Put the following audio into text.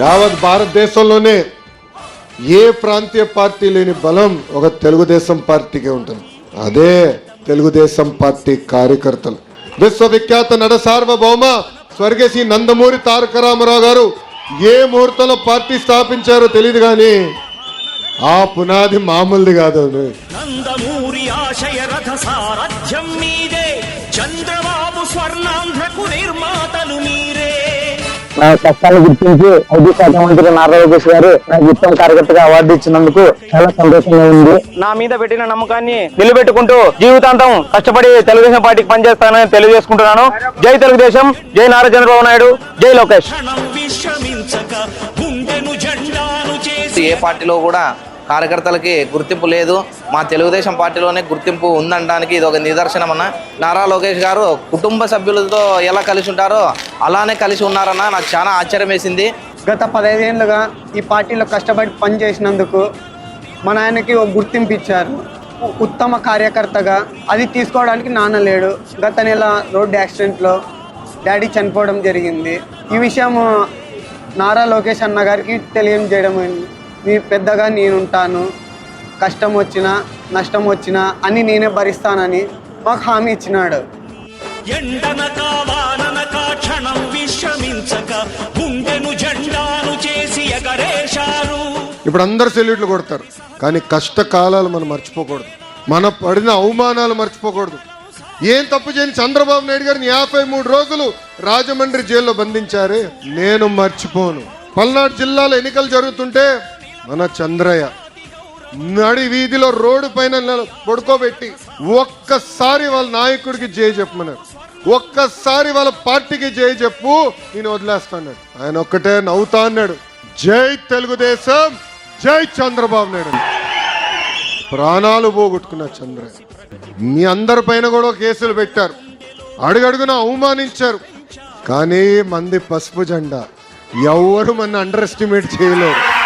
యావత్ భారతదేశంలోనే ఏ ప్రాంతీయ పార్టీ లేని బలం ఒక తెలుగుదేశం పార్టీకే ఉంటుంది. అదే తెలుగుదేశం పార్టీ కార్యకర్తలు. విశ్వవిఖ్యాత నడ సార్వభౌమ స్వర్గశ్రీ నందమూరి తారక రామారావు గారు ఏ ముహూర్తంలో పార్టీ స్థాపించారో తెలియదు కానీ ఆ పునాది మామూలుది కాదు నందమూరి ఆశయ రథ సారథ్యం మీదే చంద్రబాబు స్వర్ణాంధ్రకు నిర్మాతలు మీరే. నా కష్టాలు గుర్తించి ఐదు శాతం మంత్రి నారా లోకేష్ గారు నాకు ఉత్తమ కార్యకర్తగా అవార్డు ఇచ్చినందుకు చాలా సంతోషంగా ఉంది. నా మీద పెట్టిన నమ్మకాన్ని నిలబెట్టుకుంటూ జీవితాంతం కష్టపడి తెలుగుదేశం పార్టీకి పనిచేస్తానని తెలియజేసుకుంటున్నాను. జై తెలుగుదేశం జై నారా చంద్రబాబు నాయుడు జై లోకేష్. ఏ పార్టీలో కూడా కార్యకర్తలకి గుర్తింపు లేదు. మా తెలుగుదేశం పార్టీలోనే గుర్తింపు ఉందనడానికి ఇది ఒక నిదర్శనం అన్న. నారా లోకేష్ గారు కుటుంబ సభ్యులతో ఎలా కలిసి ఉంటారో అలానే కలిసి ఉన్నారన్న నాకు చాలా ఆశ్చర్యం వేసింది. గత పదహైదేళ్ళుగా ఈ పార్టీలో కష్టపడి పనిచేసినందుకు మా నాయనకి ఒక గుర్తింపు ఇచ్చారు. ఉత్తమ కార్యకర్తగా అది తీసుకోవడానికి నాన్న లేడు. గత నెల రోడ్డు యాక్సిడెంట్లో డాడీ చనిపోవడం జరిగింది. ఈ విషయం నారా లోకేష్ అన్న గారికి తెలియజేయడం మీ పెద్దగా నేనుంటాను. కష్టం వచ్చినా నష్టం వచ్చినా అని నేనే భరిస్తానని మాకు హామీ ఇచ్చినాడు. ఎండనక వాననక క్షణం విశ్రమించక గుండెను జెండాను చేసి ఎగరేశారు. ఇప్పుడు అందరు సెల్యూట్లు కొడతారు. కానీ కష్టకాలాలు మనం మర్చిపోకూడదు. మన పడిన అవమానాలు మర్చిపోకూడదు. ఏం తప్పు చేయని చంద్రబాబు నాయుడు గారిని యాభై మూడు రోజులు రాజమండ్రి జైల్లో బంధించారే? నేను మర్చిపోను. పల్నాడు జిల్లాలో ఎన్నికలు జరుగుతుంటే మన చంద్రయ్య నడి వీధిలో రోడ్డు పైన పడుకోబెట్టి ఒక్కసారి వాళ్ళ నాయకుడికి జై చెప్పమన్నారు. ఒక్కసారి వాళ్ళ పార్టీకి జై చెప్పు నేను వదిలేస్తాను ఆయన ఒక్కటే నవ్వుతా అన్నాడు. జై తెలుగుదేశం జై చంద్రబాబు నాయుడు ప్రాణాలు పోగొట్టుకున్న చంద్రయ్య. మీ అందరి పైన కూడా కేసులు పెట్టారు. అడుగడుగున అవమానించారు. కానీ మంది పసుపు జెండా ఎవరు మన అండర్ ఎస్టిమేట్ చేయలేరు.